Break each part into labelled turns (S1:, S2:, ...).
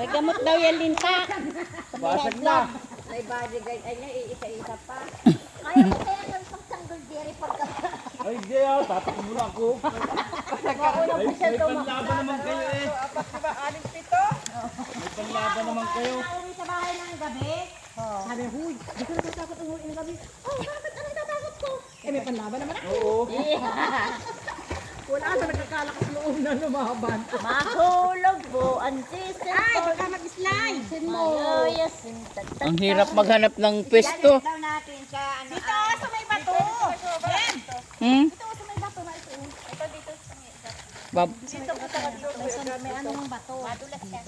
S1: May gamot daw yan, Linta.
S2: Basag na.
S3: May bodyguard. Ay, niya, isa-isa pa.
S4: Kaya ko kaya ng pagtanggol diri pagka...
S2: Ay, hindi ah. Tatakbo muna ako. May, may panlaban naman kayo eh.
S3: Apat, lima, anim, pito.
S2: May panlaban naman kayo.
S4: Uwi sa bahay ng gabi. Sabi, huy, di ko natatakot umuwi ng gabi. Oh, bakit? Ano natatakot ko?
S3: Eh, may panlaban naman ako.
S2: Oo.
S3: Wala sa nagkakalakas loob na lumaban.
S4: Mahulog po ang sister
S3: Ay, baka mag-slide.
S4: Maluya sintat.
S1: Ang hirap maghanap ng pwesto.
S3: daw natin sa ano.
S4: Dito sa may bato. Yan.
S1: Hmm?
S4: Dito sa may bato na ito. Ito dito sa may bato.
S1: Bab
S4: Dito sa may, may anong bato. Madulas siya.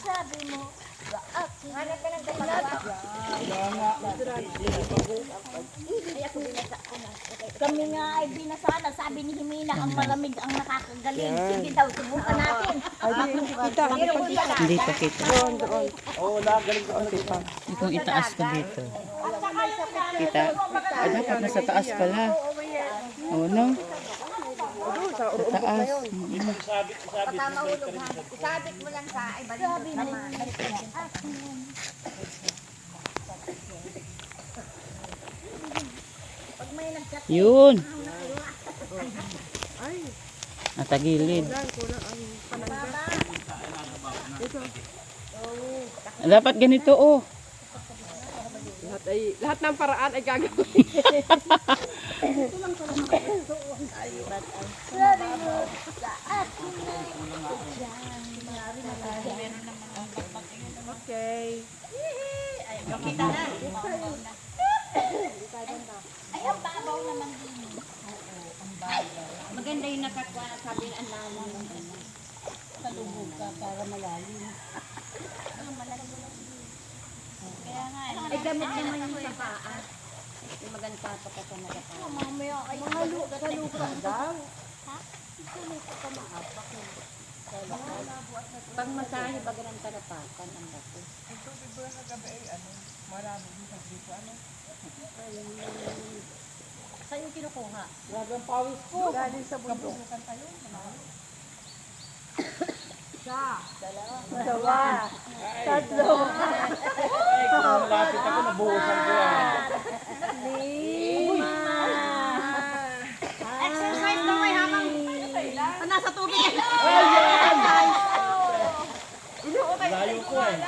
S4: Sabi mo, akin.
S3: Hanap ka ng dalawa.
S2: Kaya nga.
S4: Nga ay binasana. Sabi ni Himina, ang malamig ang nakakagaling. Sige daw, subukan natin.
S3: Kita.
S1: Hindi pa kita.
S2: Oo, nagaling ko.
S1: Itong itaas ko dito. Kita. Ah, dapat nasa taas pala. Oo, no? Sa taas. Mm.
S2: Sabit, sabit.
S3: Tama hulog ha. Isabit mo lang sa ay balik mo naman.
S1: Yun. Natagilid. Dapat ganito oh.
S3: Lahat, ay, lahat ng paraan ay gagawin.
S4: Mo, sa akin na. Ay, ang babaw naman din.
S3: Maganda yung nakakuha na sabi ang lalo.
S4: Salubog ka para malalim. Kaya nga, eh.
S3: Ay, gamit naman yung sa paa. Yung maganda pa ka sa nagapa.
S4: mamaya ay mga luka sa luka daw. Ha? Sa luka ka maapak.
S3: Pag masahe ba ganang tarapakan ang bato?
S4: Saan yung kinukuha?
S2: Grabe ang pawis ko.
S3: Galing sa bundok.
S4: Dalawa. Tatlo.
S2: Ay, kung malapit ako, nabuhusan ko yan.
S4: Lima.
S3: Exercise na may habang Ah, nasa tubig.
S2: Layo ko eh.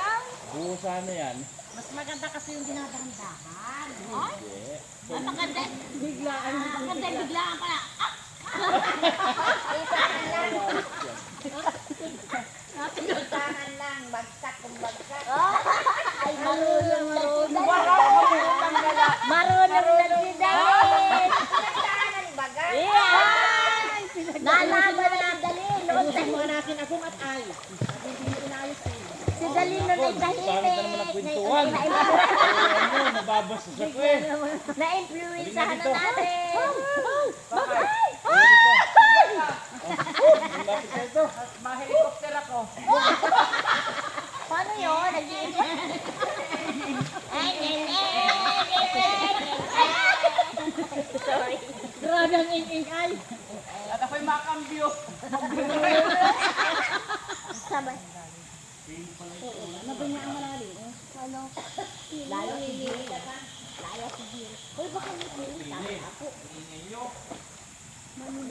S2: Buhusan na yan.
S4: Mas maganda kasi yung dinadahan-dahan. Ang maganda. Biglaan. Yung biglaan pala.
S3: Tahan lang, bagsak kung bagsak.
S4: Ay, marunong, marunong. Marunong na Dalit.
S3: Tahanan baga.
S4: Yan! Nalaban na Dali. Noon
S3: Mga natin at ay.
S4: si Dali noon ay
S2: Pangit na naman ang kwentuhan.
S4: Na-
S2: Ano, nababastos ako eh.
S4: Na-influensahan na natin.
S2: Malapit na ito.
S3: Ma-helicopter ako.
S4: Paano yun? Sorry.
S3: Grabe ang ingay. At ako'y makambyo.
S4: Sabay. Ano ba niya ang malalim? Ano? Lalo hindi. Laya si Jiro. Uy, baka may pili. Tama ako.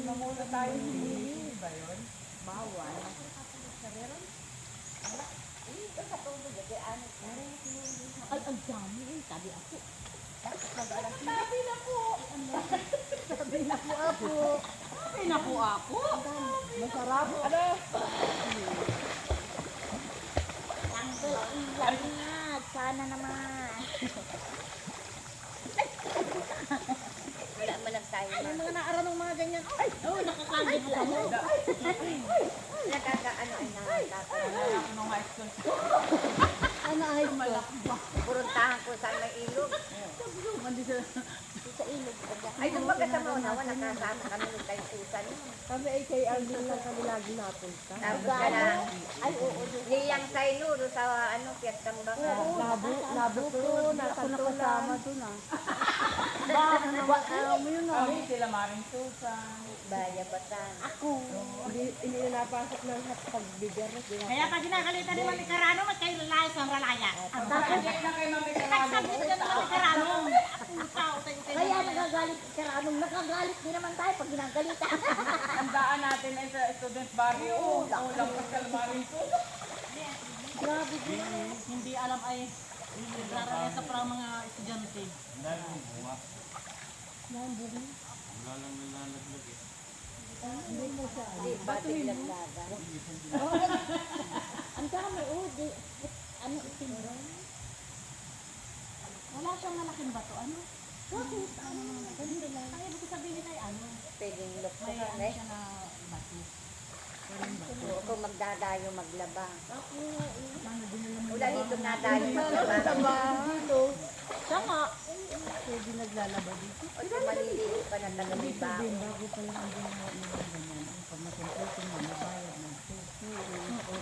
S3: Mamula tayo hindi ba yun?
S4: Ay, ang dami. eh. Sabi ako.
S3: Ay, naku ako. Masarap. Ano?
S4: Tanggol ang lahat. Sana naman.
S3: Wala man lang tayo.
S4: Yung mga naaraw ng mga ganyan. Ay, oh, nakakagit ka mo.
S3: Nagkakaano ay nakakatawa. Ano nga ito?
S4: Ano ay
S3: Puruntahan ko sa may ilog.
S4: Sa ilog.
S3: Ay, nung magkasama na, wala nakasama kami ng kay Susan.
S5: Kami ay kay Alvin lang kami lagi napunta.
S3: Tapos ka na,
S4: Ay, oo. oo.
S3: niya
S5: yang sa inuro sa ano, Piestang Banga.
S6: Labo, labo ko, nasa nakasama doon ah. Ba, ba, alam mo yun ah.
S7: sila Maring Susan.
S5: Baya Batan.
S6: Ako, hindi, na napasok ng pagbigyan.
S8: Kaya pag ginagalitan ni Mami Carano, lalaya sa ralaya. Ang bakit?
S7: na kay Mami
S8: Nagsabit ka ng Mami Carano.
S5: Kaya nagagalit si Karanong, nagagalit din naman tayo pag ginagalitan.
S7: Ang daan natin ay sa student barrio. Lampas ka Maring Susan.
S8: Grabe din. Hindi alam ay nagraraya sa parang mga estudyante.
S5: Di, batik laglaga.
S8: Ang dami, oh. Ano, tinuro? Wala siyang malaking bato. Ano? Bakit? Ano? Ganito lang. Ay, ibig sabihin ay ano?
S5: Pwedeng
S8: May
S5: luksukan
S8: ano
S5: eh.
S8: siya na bato.
S5: Oo, Kung magdadayo maglaba. Wala dito nadayo maglaba.
S6: Dito,
S8: Tama.
S6: pwede naglalaba dito.
S5: O kung maliliit pa na tagaliba.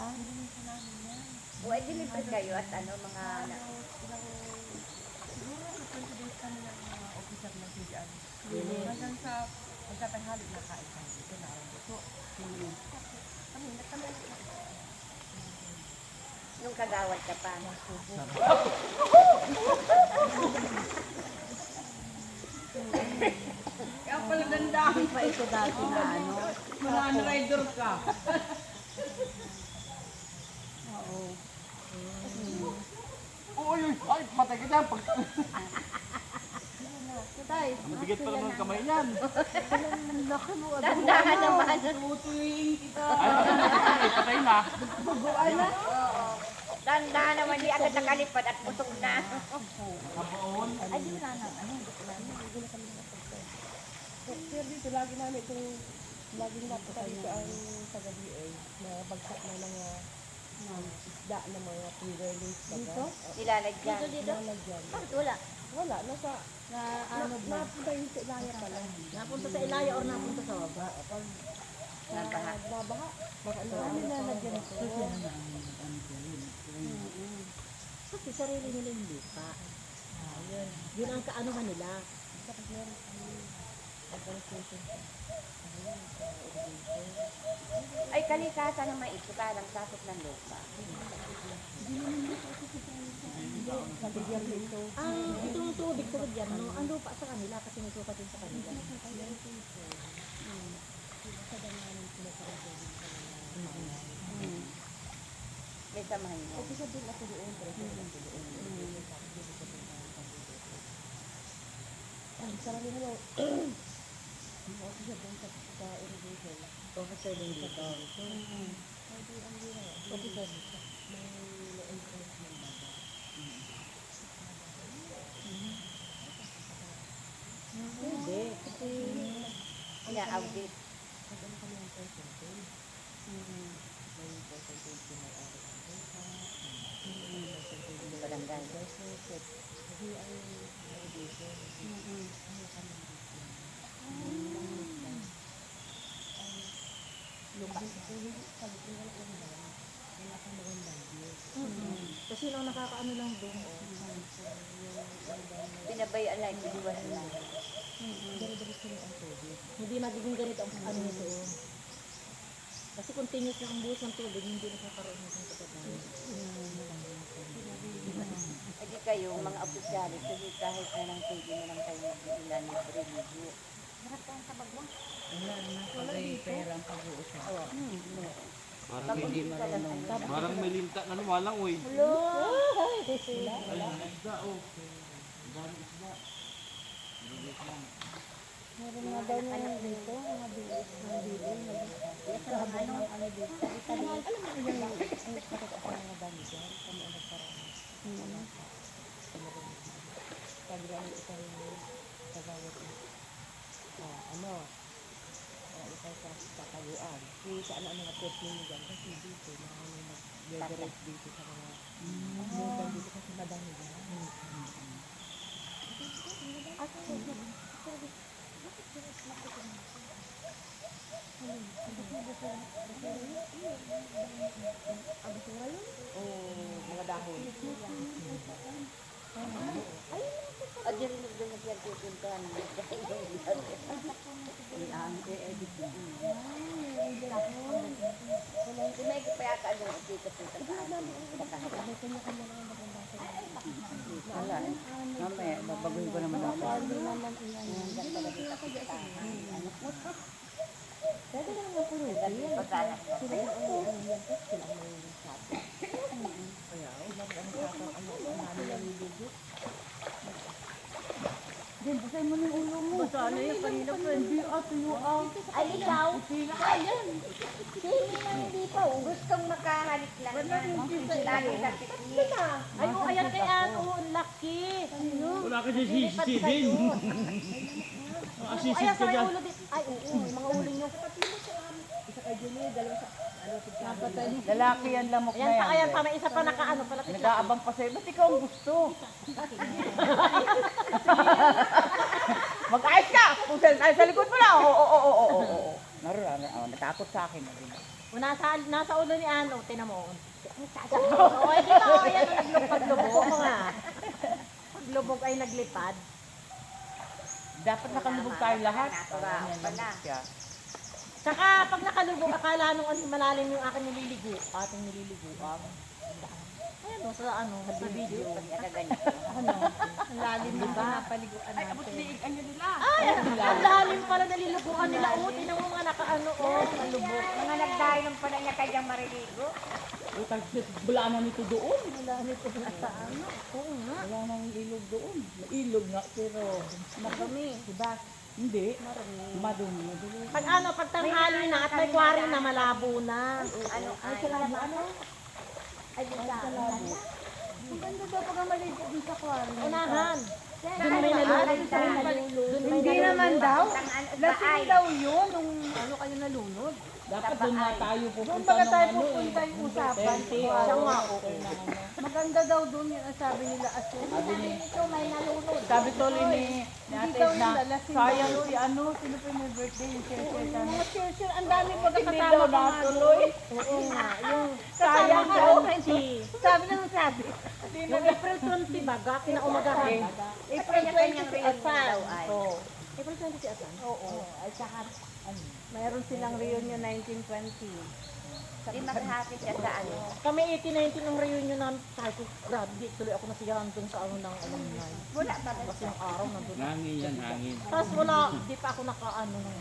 S5: O, ay deliver kayo at ano, mga... na-
S6: Hanggang sa pagkatanghali na kain kami. Ito na ang luto.
S5: Nung kagawad ka pa.
S7: Kaya pala dandahan
S6: Pa ito dati na ano.
S7: Mga rider ka. Uy, uy, ay, patay ka dyan. Pag...
S6: Tay,
S2: Mabigat pa naman ang kamay niyan.
S6: laki mo.
S5: Dandahan naman.
S7: Tutuyin kita.
S2: Ay, patay na.
S5: Dandahan naman di agad nakalipad at busog na.
S8: Ay, di na na. Ano?
S6: Sir, dito lagi namin itong laging napunta dito ang taga DA na bagsak na mga isda ng mga pre-release dito.
S5: Nilalagyan.
S8: Dito, dito.
S6: Lalagyan.
S8: Bakit wala?
S6: Wala, nasa
S8: Na
S6: ano na, napunta yung sa ilaya pala.
S8: Napunta sa Ilaya or napunta sa baba?
S6: Pag
S5: Nabaha.
S6: nabaha, baka na ano na nagyan ito.
S8: Kasi sarili nila yung lupa. Yun ang kaano nila.
S5: Ay, kalikasan naman ito. Parang sakot ng lupa.
S8: Ang itong tubig sa gobyerno, ang lupa sa kanila kasi may sukat din sa kanila.
S5: May samahan niya.
S6: Ang sarili mo.
S8: Officer din dito. Hindi. Kasi
S5: Ina-audit. Barangay.
S8: kasi nung nakakaano lang doon.
S5: Pinabayaan lang, iniwan lang.
S8: Hindi magiging ganito ang ano nito. oh. Kasi continuous na ang buhos ng tubig, hindi nakakaroon ng pagkakataon.
S5: E di kayo, mga opisyali, kasi kahit na lang wala na kagay pera ang pag-uusap. Oo.
S2: Parang may linta na naman. Parang may linta ano, na lumalang, uy. Hello! Wala. Wala. Isda, oh. Dami isda.
S8: Meron nga daw na yan dito, mga bilis, mga bilis, nagkakabot ng ano dito. Alam mo, alam mo yung
S5: nakikita ko ng mga dami dyan, kami ang nagparaan.
S6: Hmm.
S5: Pag-rami ito rin, sa bawat ano, saan ang mga pwede ninyo dyan. Kasi dito, na ano, nag-leverage dito sa mga lugar dito kasi madami dyan. O mga dahon.
S4: Yun rin doon nagpagkukuntahan. Iyan, i-edit mo. Kung may kipayaka doon, dito sa tataan.
S7: Wala eh. Mamaya, babaguhin ko naman ako.
S4: Ay, ikaw? Ayan. Sino na hindi pa? Gustong makahalik lang yan. Lagi sa piknik.
S8: Ay, oh, ayan kay Ann. Oh, ang laki.
S2: Wala ka dyan sisisidin.
S8: Ayan
S2: Asisid
S8: sa
S2: ka dyan.
S8: ulo din. Ay, oo, yung mga ulo nyo.
S7: Lalaki yan lamok na
S8: Ayan pa,
S7: yan.
S8: ayan pa. May isa pa nakaano pala.
S7: Nag-aabang pa sa'yo. Ba't ikaw ang gusto? Mag-ayos ka! Pusa, ay, sa likod mo lang. Oo, oo, oo, oo, oo, oo. Naroon, naroon. Natakot sa akin.
S8: O, nasa, nasa ulo ni Ann. Oh, tinan mo. Oo, ay, di ba? Oh, ayan, ang naglubog paglubog mo nga. Paglubog ay naglipad.
S7: Dapat nakalubog tayo lahat. Para
S4: pala.
S7: yan.
S8: Saka pag nakalubog, akala nung ano, malalim yung aking nililigo. Ating nililigo. Ayan o, sa ano, nagbibideo.
S4: Nagaganito.
S8: Ano, ang lalim di ba? Napaliguan natin. Ay, ang lalim pala naliliguan nila. O, tinan mo nga nakaano, o, malubog.
S4: Mga nagdayo ng pala niya kayang mariligo.
S7: Utang wala na nito doon.
S8: Wala nito sa ano. Oo nga.
S7: Wala nang ilog doon. Ilog nga, pero
S8: Marami.
S7: diba? Hindi. Madumi. Madumi.
S8: Pag ano, pag tanghali na at may kwari na malabo na.
S4: Ano ay?
S8: ano? Ay, di ba?
S5: Ang ganda daw pag dun sa kwarto.
S8: Unahan. Doon may may
S5: Hindi naman daw.
S4: Ba?
S5: Lasing daw yun nung ano kayo nalunod.
S7: Dapat doon na tayo pupunta
S5: Doon baga tayo
S7: nung ano
S5: pupunta
S7: eh.
S5: yung usapan.
S7: Siya nga, okay na ano.
S5: Maganda daw doon yun ang sabi nila asin.
S7: Sabi ni,
S8: Ito may nalulod.
S7: sabi tuloy ni, ate na, sayang si ano, sino pa yung may birthday, yung
S5: Yung
S7: sana.
S5: mga church ang dami baga
S7: Hindi
S5: kasama
S7: daw
S5: ko nga
S7: natuloy.
S8: Oo nga. Yung
S5: Sayang daw. Sabi lang sabi.
S8: Yung April 20 baga, kinaumagahan.
S5: April 20 si
S4: ay.
S7: Oo.
S8: April 20 si Asan.
S5: Oo. At saka, ano, mayroon silang reunion 1920.
S4: Di maghati siya sa ano.
S8: Kami 18-19 ng reunion namin. Sabi ko, grabe, di tuloy ako nasiyahan dun sa ano ng alumni.
S4: Wala ba?
S8: Kasi yung araw nandun.
S2: Hangin yan, hangin.
S8: Tapos wala, di pa ako nakaano nung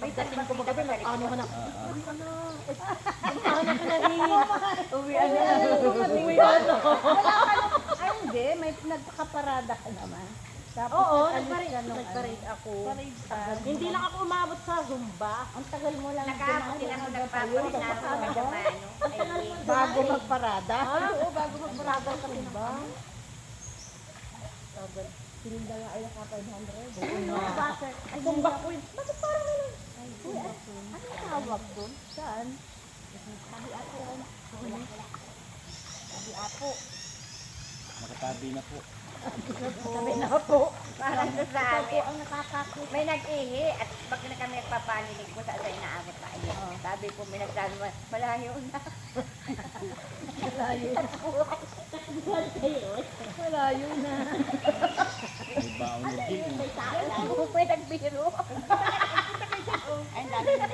S8: Pagdating ko magabi, nag-ano ka na. Uwi ka na. Ano ka na rin?
S7: Uwi ano.
S8: Uwi ka na.
S5: Ay hindi, may nagpakaparada ka naman. Tapos
S8: Oo, nagparade,
S5: ano.
S8: nagparade ako.
S5: Parade ka.
S8: Hindi lang ako umabot sa Zumba.
S5: Ang tagal mo lang
S4: Nakapot sila mo nagpapalit na ako ng ano. Ay,
S5: bago magparada.
S8: Ah, oo, bago magparada sa Zumba.
S5: Sininda nga ay naka 500.
S8: Ay, Zumba ko yun. Bakit parang ganun?
S5: Ano tawag doon? Saan?
S2: Nakatabi na po.
S8: Sabi na po.
S4: Parang sa sabi.
S5: ang nakakakit.
S4: May nag-ihi at pag na kami nagpapanilig ko sa sa inaakit pa. Sabi ko may nagsabi mo, malayo na.
S5: Malayo na.
S2: May baon na din.
S4: Ako may nagbiro. Ay, dami na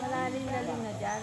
S5: Malalim-lalim na dyan.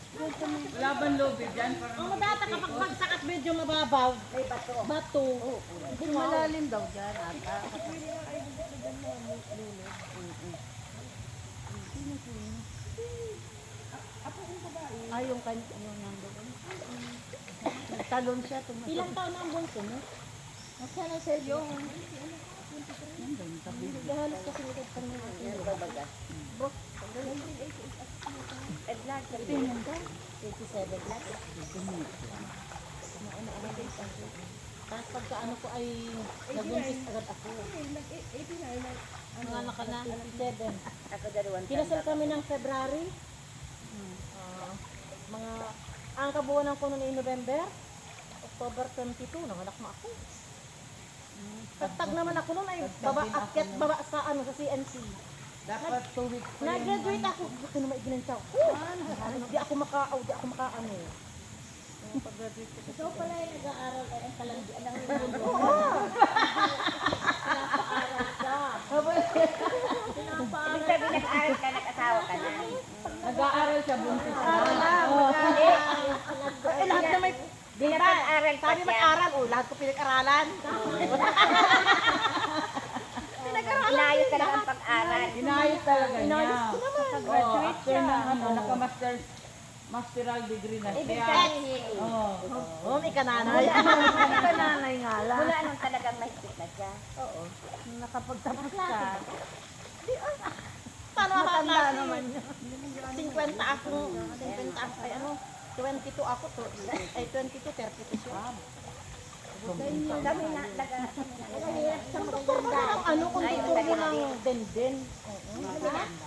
S7: bang lobby dyan?
S8: Ang madata kapag bagsak at medyo mababaw,
S4: May bato.
S8: bato.
S5: Hindi malalim daw dyan ata.
S8: Ay, yung kan yung nandoon. Talon siya. tumatalon. Ilang taon na ang bunso mo? Nasaan na sir yung... Halos kasi nito pa niya. Yan ba baga? Bro, eh, vlog. Tingnan ka. 87 vlog. Tapos pagka ko ay nabuntis agad ako. Mga anak ka na, 87.
S4: Ako dalawang
S8: Kinasal kami ng February. Mga ang kabuuan ko noon ay November. October 22, nanganak na ako. Tagtag naman ako noon ay baba akyat baba sa ano sa CNC.
S7: Dapat two weeks pa yun.
S8: Nag-graduate ako. Buti naman iginansaw. Di ako maka, di ako makaano. Pag-graduate ko. Ikaw pala yung nag-aaral ay ang kalandian ng mundo. Pinapaaral ka.
S4: Ibig sabihin nag-aaral ka, nag-asawa ka na.
S7: Nag-aaral siya buntis.
S8: Eh, lahat na may
S4: Di na pag-aral pa
S8: Sabi
S4: siya.
S8: mag-aral, oh, lahat ko pinag-aralan.
S4: Inayos ka lang ang pag-aral.
S7: Inayos talaga niya.
S8: Inayos ko naman.
S7: Oh, after ng ano, naka-master's masteral degree na
S4: Ibig
S7: siya.
S4: sabihin,
S7: Oh.
S8: Oh, may kananay.
S4: kananay nga lang. Wala nang talagang mahigpit na siya.
S8: Oo. Nakapagtapos ka.
S4: Paano
S8: Matanda naman
S4: 50 ako. 50 ako. Ay ano? 22 ako. to. Ay 22, 32 siya. Dami na. Mahirap sa maganda.
S8: Ang ano, tutur mo ng.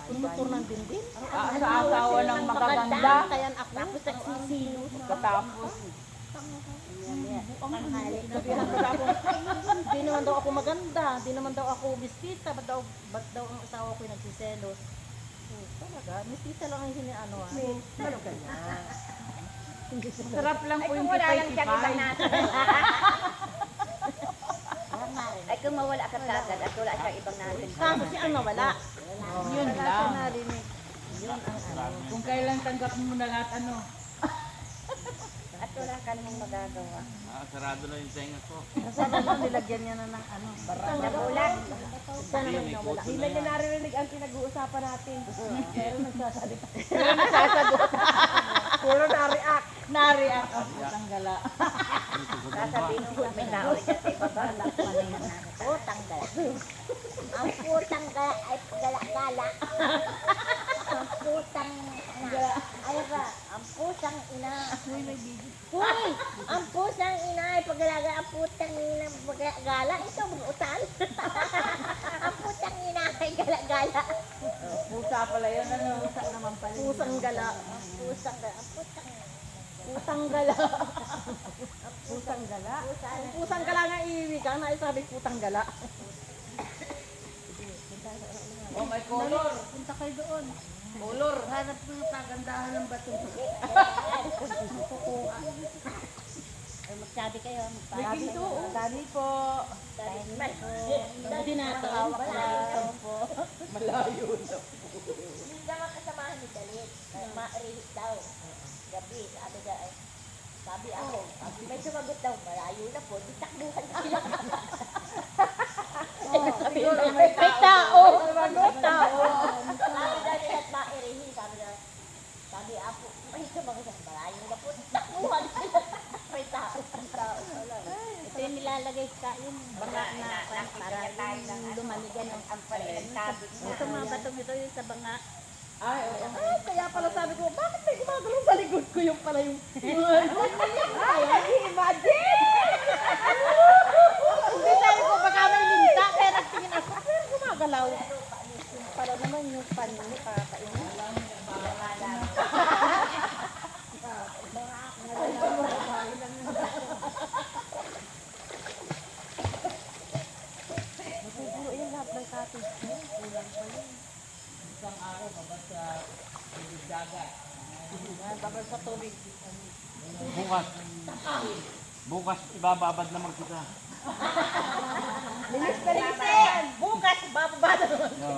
S8: Kung tutur ng dindin.
S7: Ah, sa asawa ng magaganda.
S8: Kaya ako. Tapos nagsisino.
S7: Katapos.
S8: Di naman daw ako maganda, di naman daw ako mistisa, ba't daw, ba't daw ang asawa ko nagsiselos? Oh, talaga, mistisa lang ang hiniano ah. Talaga niya.
S7: Sarap lang
S4: Ay
S7: po
S4: kung
S7: yung
S4: wala lang siyang ibang nasa. Ay kung mawala ka kagad at wala siyang ibang nasa.
S8: Kaso si ang nawala.
S7: Yun lang.
S8: narinig. Yun ang.
S7: Kung kailan tanggap mo na lahat ano.
S4: At wala ka namang magagawa.
S2: Ah, sarado na yung tenga ko.
S8: Sana lang nilagyan niya na ng ano, barang.
S4: Nabulag.
S8: Sana naman nawala.
S5: Hindi na niya narinig ang pinag-uusapan natin.
S8: Pero nagsasalita.
S5: Puro na-react.
S8: Nari-react ang putang gala.
S4: Sasabihin mo may tao dyan sa ibaba.
S8: Putang gala.
S4: Ang putang gala ay gala-gala. Ang putang ina. Ay ba? Ang putang ina. Hoy! Ang putang ina ay paggalaga. Ang putang ina paggala. Ito mga utal. ang putang ina ay gala-gala.
S7: Pusa pala yun. Ano?
S8: naman pala. Pusang gala.
S4: Ang putang gala. Ang putang
S8: Pusang gala. Pusang gala.
S4: Pusang
S8: Pusang gala nga iiwi ka na sabi putang gala.
S7: Oh, may color.
S8: Punta kayo doon.
S7: Color.
S8: Hanap ng pagandahan ng bato.
S4: Ay, magsabi kayo. Magsabi kayo.
S8: Sabi po. Hindi na ito.
S4: Malayo po.
S7: Malayo na.
S4: Hindi naman kasamahan ni Dalit. Ma-release daw. Gabi, sabi niya, ay, sabi ako, sabi, may sumagot daw, malayo na po, di takbuhan sila.
S7: Siguro may
S8: May tao.
S4: May tao. Sabi daw nila at ma-release, sabi niya, sabi may sumagot daw, malayo na po, takbuhan sila. May tao, tao pala.
S8: Ito yung nilalagay sa yung banga na para yung lumanigan ng
S4: palinagsabi
S8: Ito mga batong ito yung sa banga.
S7: Ay, oo.
S8: Ay, kaya pala sabi ko, bakit may gumagalaw sa likod ko yung pala yung... Ay, imagine! Hindi sabi ko, baka may linta, kaya nagtingin ako, pero gumagalaw. Para naman yung pan mo, kakainin. Siguro yung lahat ng cottage mo, kulang pa yun.
S7: Isang araw, babas sa
S8: babal sa tubig.
S2: Bukas. Bukas ibababad naman kita.
S8: Linis na linis! Bukas, bababa na naman.
S2: No.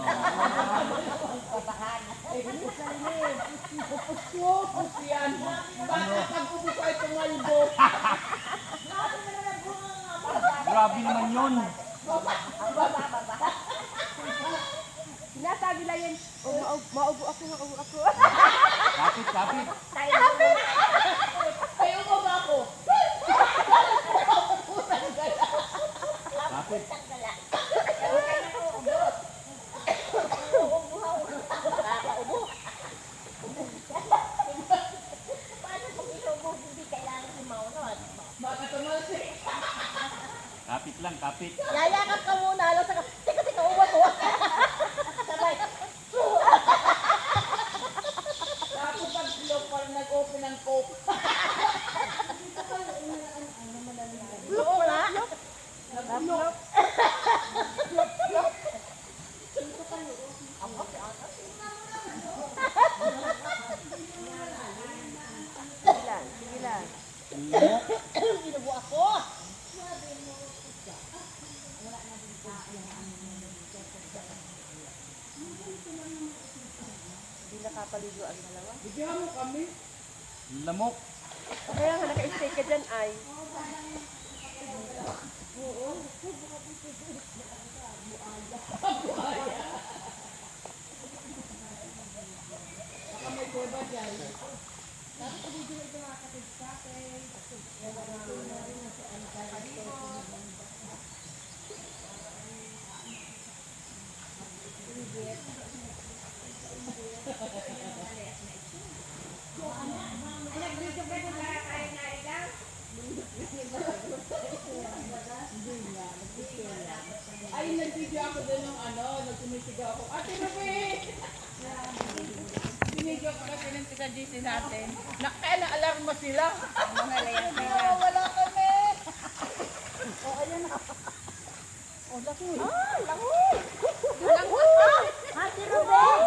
S7: Pupus yan. Bakit pag-ubus ay tumalbo?
S2: Grabe naman yun.
S5: Sinasabi lang yan, oh, maubo ako, maubo ako.
S4: Kapit, kapit.
S7: Kayo mo ba ako?
S4: Kapit. Kapit lang, kapit.
S6: Yayakap ka muna. Alam sa Teka, teka, uwat, uwat. Sabay.
S7: Tapos pag slow pa nag-open ng coke.
S6: Oo nga. Binubo ako. Hindi nakapaligo ang dalawa.
S7: Bigyan mo kami.
S4: Lamok.
S7: Kaya nga naka-stay ka dyan ay. Ay, nag-video ako doon ng ano, nag-sumisigaw ako. Ate Mabe! Binidyo ko taga GC natin. Nakaya na alarma sila. Ah, Wala kami.
S3: Ate Ruben!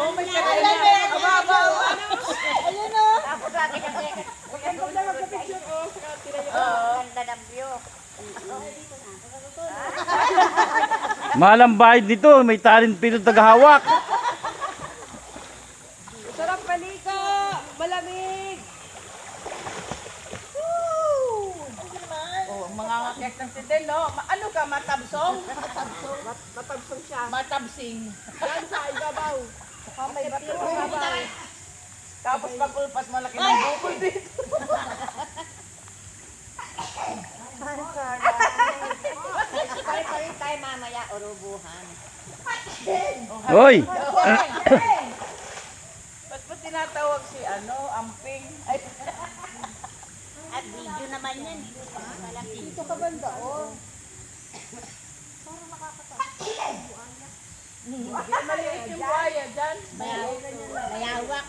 S7: Oh, may kanya niya. Aba, aba, aba.
S3: Ayun o! Tapos lagi na
S7: Ang ganda magka-picture ko. Saka tira yung
S3: Ganda ng view.
S4: Mahal ang bayad nito. May talent pito tagahawak.
S7: Sarap paliko! Malamig! Oh, mga ngakyak ng no? Ma- ano ka, matabsong? Matabsong? matabsong siya. Matabsing. Yan sa ibabaw. Saka may bato sa ibabaw. Tapos pag ulpas malaki ng bukol dito.
S3: Pare-pare tayo mamaya, urubuhan.
S4: Hoy!
S7: Ba't po tinatawag si ano, amping? Ay,
S3: At video naman yan.
S7: Dito ka banda, oh. Hindi maliit yung buhaya dyan.
S3: Mayawak.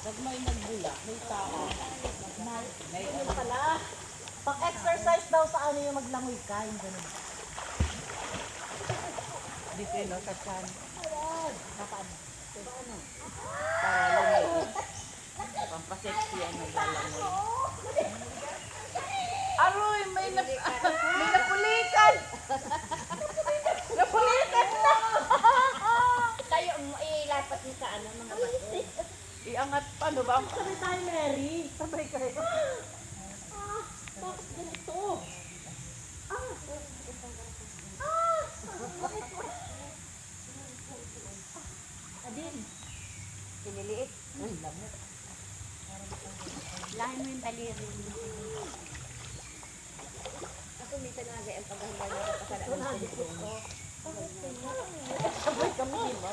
S7: Pag may nagbula, may tao.
S6: Yun pala. Pag-exercise daw sa ano yung maglangoy ka. Yung ganun.
S7: Dito, no, sa chan.
S6: Napaan?
S7: Para lumiit. Pampasexy ang naglalangoy. Aroy, may, nap may napulikan! napulikan na!
S3: Tayo, ilapat niyo sa ano, mga bato.
S7: Iangat pa, no ba?
S6: Sabay tayo, Mary. Sabay kayo. Ah, bakit ganito? Ah. Ah. Adin.
S3: Piniliit. Lahin mo yung daliri. Ako minsan nga ang paghahanda niya sa kasalanan ng cellphone.
S6: Sabay kami, di ba?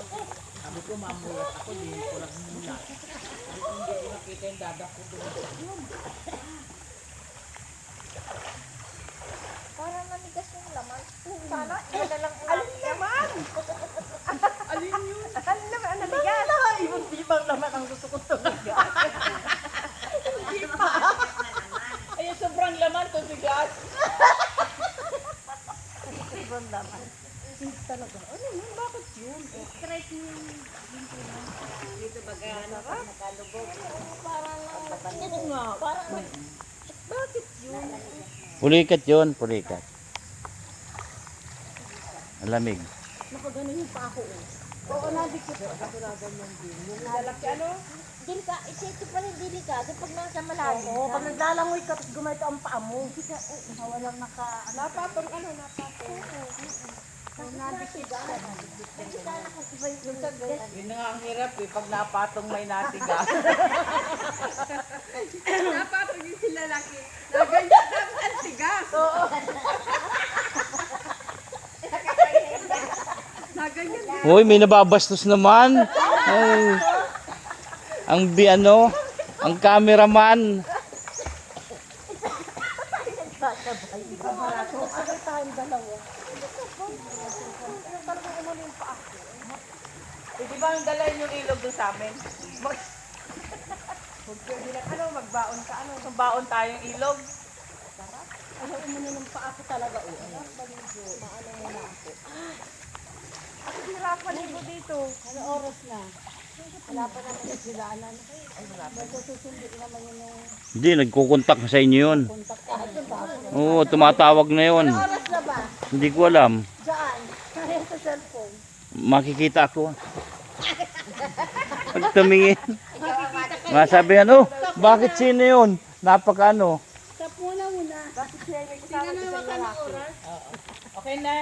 S7: Sabi ko, mamulat ako, di ko lang mula. Sabi ko, hindi ko nakita yung dada ko doon.
S3: Parang namigas yung laman. Sana, iba na lang
S7: Alin naman? Alin yun?
S6: Ano naman, ano bigas? Ibang ibang naman ang gusto ko tumigas.
S7: Ay, sobrang laman to si gas.
S6: Ibang naman. Hindi talaga. Ano yun? Bakit yun?
S3: Strike yung dito na. Dito baga, ano, pag nakalubog. Parang
S6: Oo nga. Parang, bakit yun?
S4: Pulikat yun, pulikat. Alamig.
S6: Nakaganon yung pa ako eh. Oo, nandikit.
S4: Dilika, isa ito pa rin delikado pag nasa malalim
S6: Oo,
S4: ka.
S6: pag naglalangoy ka, tapos gumito ang paa mo. Walang naka... Napatong ano, napatong.
S7: Yun na nga ang hirap eh, pag napatong may natigas.
S2: Hoy, may nababastos naman. Ay. Ang bi ano, ang cameraman.
S6: Agad tayong dalawa.
S7: Eh, di ba yung dalayin yung ilog doon sa amin? Mag... ano, magbaon ka, ano? Magbaon tayong ilog.
S6: Ayaw umuni ng paa ko talaga. Oo, ayan. Maano mo na ako. Ako hirapan ko dito. Ano oras na? Wala pa naman yung sila. Ano? Magsususundi naman yun yung
S2: Hindi, nagkukontak sa inyo yun.
S6: contact. Kahit yung bago.
S2: Oo, tumatawag na yun.
S6: Oras na ba?
S2: Hindi ko alam.
S6: Diyan. Kaya sa cellphone.
S2: Makikita ako. Pag tumingin. Masabi ano, bakit sino yun? Napaka ano.
S6: Stop muna muna. Bakit siya may kasama sa isang lalaki?
S7: Okay na.